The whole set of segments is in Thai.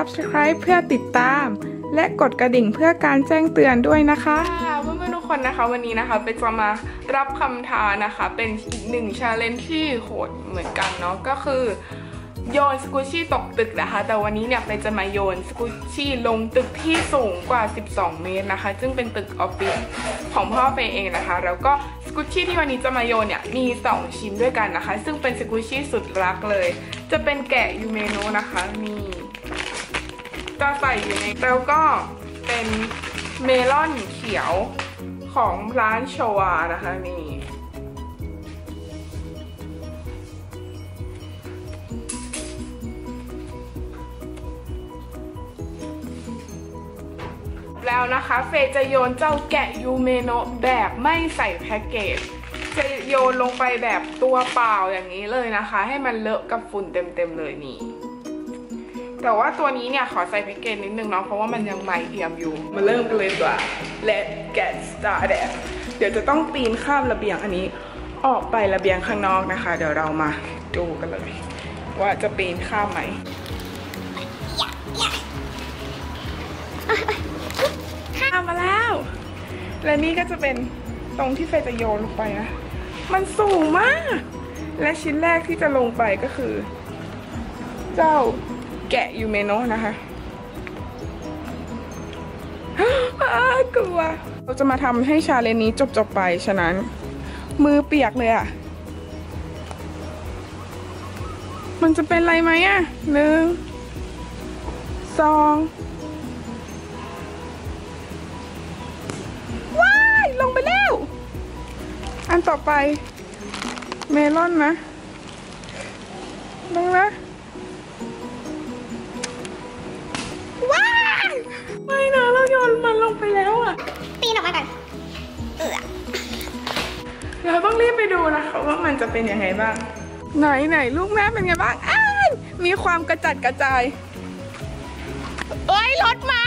subscribe เพื่อติดตาม และกดกระดิ่งเพื่อการแจ้งเตือนด้วยนะคะเพื่อนๆทุกคนนะคะวันนี้นะคะเป็นจะมารับคำท้านะคะ เป็นอีกหนึ่งชาเลนจ์ที่โหดเหมือนกันเนาะก็คือโยนสกูชี่ตกตึกนะคะ แต่วันนี้เนี่ยเปจะมาโยนสกูชี่ลงตึกที่สูงกว่า 12 เมตรนะคะ ซึ่งเป็นตึกออฟฟิศของพ่อเฟยเองนะคะ แล้วก็สกูชี่ที่วันนี้จะมาโยนเนี่ยมี 2 ชิ้นด้วยกันนะคะ ซึ่งเป็นสกูชี่สุดรักเลย จะเป็นแกะยูเมโนนะคะมี จะใส่อยู่ในแล้วก็เป็นเมลอนเขียวของร้านโชวานะคะนี่แล้วนะคะเฟยจะโยนเจ้าแกะยูเมโนะแบบไม่ใส่แพ็กเกจจะโยนลงไปแบบตัวเปล่าอย่างนี้เลยนะคะ ให้มันเลอะกับฝุ่นเต็มๆเลยนี่ แต่ว่าตัวนี้เนี่ยขอใส่แพ็กเกจนิดนึงเนาะเพราะว่ามันยังใหม่เอี่ยมอยู่ มาเริ่มกันเลยดีกว่า let get started เดี๋ยวจะต้องปีนข้ามระเบียงอันนี้ ออกไประเบียงข้างนอกนะคะ เดี๋ยวเรามาดูกันเลย ว่าจะปีนข้ามไหมข้ามมาแล้ว และนี่ก็จะเป็นตรงที่เฟยจะโยนลงไปนะ มันสูงมาก และชิ้นแรกที่จะลงไปก็คือ เจ้า แกะยูเมโนะนะคะกลัว เราจะมาทำให้ชาเลนนี้จบๆไปฉะนั้น มือเปียกเลยอะ่ะ มันจะเป็นไรไหมอะ่ะหนึ่งสองว้ายลงไปแล้ว อันต่อไป เมลอนนะลงนะ เราต้องรีบไปดูนะคะว่ามันจะเป็นยังไงบ้าง ไหนไหนลูกแม่เป็นไงบ้างอ้าวมีความกระจัดกระจาย เอ้ยรถมา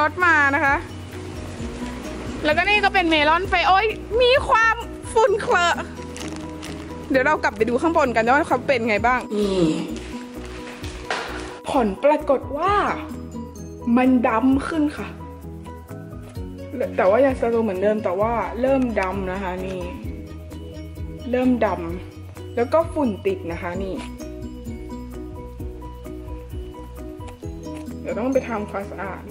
รถมานะคะ แล้วก็นี่ก็เป็นเมลอนไฟโอ้ยมีความฝุ่นเคลอะเดี๋ยวเรากลับไปดูข้างบนกันว่าเขาเป็นไงบ้างนี่ผลปรากฏว่า มันดำขึ้นค่ะ แต่ว่ายังสโลว์เหมือนเดิมแต่ว่าเริ่มดำนะคะนี่ เริ่มดำแล้วก็ฝุ่นติดนะคะนี่เดี๋ยวต้องไปทำความสะอาด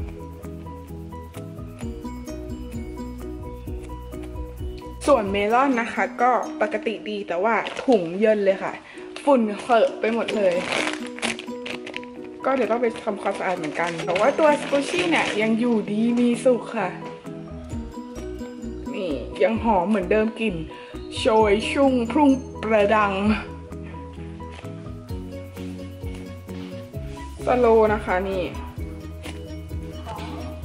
ส่วนเมลอนนะคะก็ปกติดีแต่ว่าถุงเยินเลยค่ะ ฝุ่นเขอะไปหมดเลย ก็เดี๋ยวต้องไปทำความสะอาดเหมือนกัน แต่ว่าตัวสกูชี่เนี่ยยังอยู่ดีมีสุขค่ะ ยังหอมเหมือนเดิมกลิ่นโชยชุ่งพรุ่งประดังสโลนะคะนี่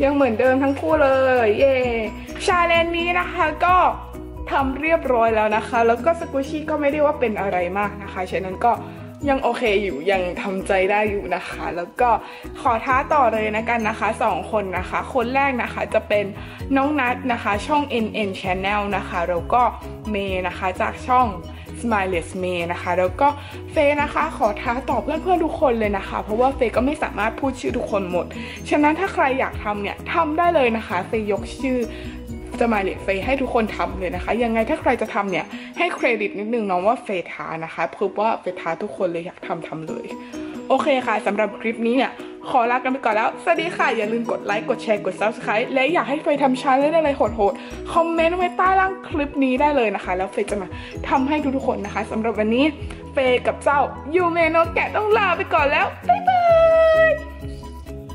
ยังเหมือนเดิมทั้งคู่เลย เย่ชาเลนนี้นะคะก็ทำเรียบร้อยแล้วนะคะ แล้วก็สกูชี่ก็ไม่ได้ว่าเป็นอะไรมากนะคะ ฉะนั้นก็ ยังโอเคอยู่ยังทำใจได้อยู่นะคะ แล้วก็ขอท้าต่อเลยนะกันนะคะสองคนนะคะ คนแรกนะคะจะเป็นน้องนัทนะคะ ช่อง NN Channel นะคะแล้วก็เมย์นะคะจากช่อง Smileless May นะคะ แล้วก็เฟยนะคะขอท้าต่อเพื่อนๆทุกคนเลยนะคะ เพราะว่าเฟยก็ไม่สามารถพูดชื่อทุกคนหมด ฉะนั้นถ้าใครอยากทำเนี่ยทำได้เลยนะคะ เฟยยกชื่อ จะมาเลเฟยให้ทุกคนทำเลยนะคะ ยังไงถ้าใครจะทำเนี่ยให้เครดิตนิดนึงน้องว่าเฟยท้านะคะเพราะว่าเฟยท้าทุกคนเลยอยากทำทำเลย โอเคค่ะสำหรับคลิปนี้เนี่ยขอลากันไปก่อนแล้ว สวัสดีค่ะ อย่าลืมกดไลค์ กดแชร์ กด subscribe และอยากให้เฟยทำชาเลนจ์อะไรโหดๆ คอมเมนต์ไว้ใต้ล่างคลิปนี้ได้เลยนะคะ แล้วเฟยจะมาทำให้ทุกๆคนนะคะสำหรับวันนี้ เฟยกับเจ้ายูเมโนแกะต้องลาไปก่อนแล้ว บ๊ายบาย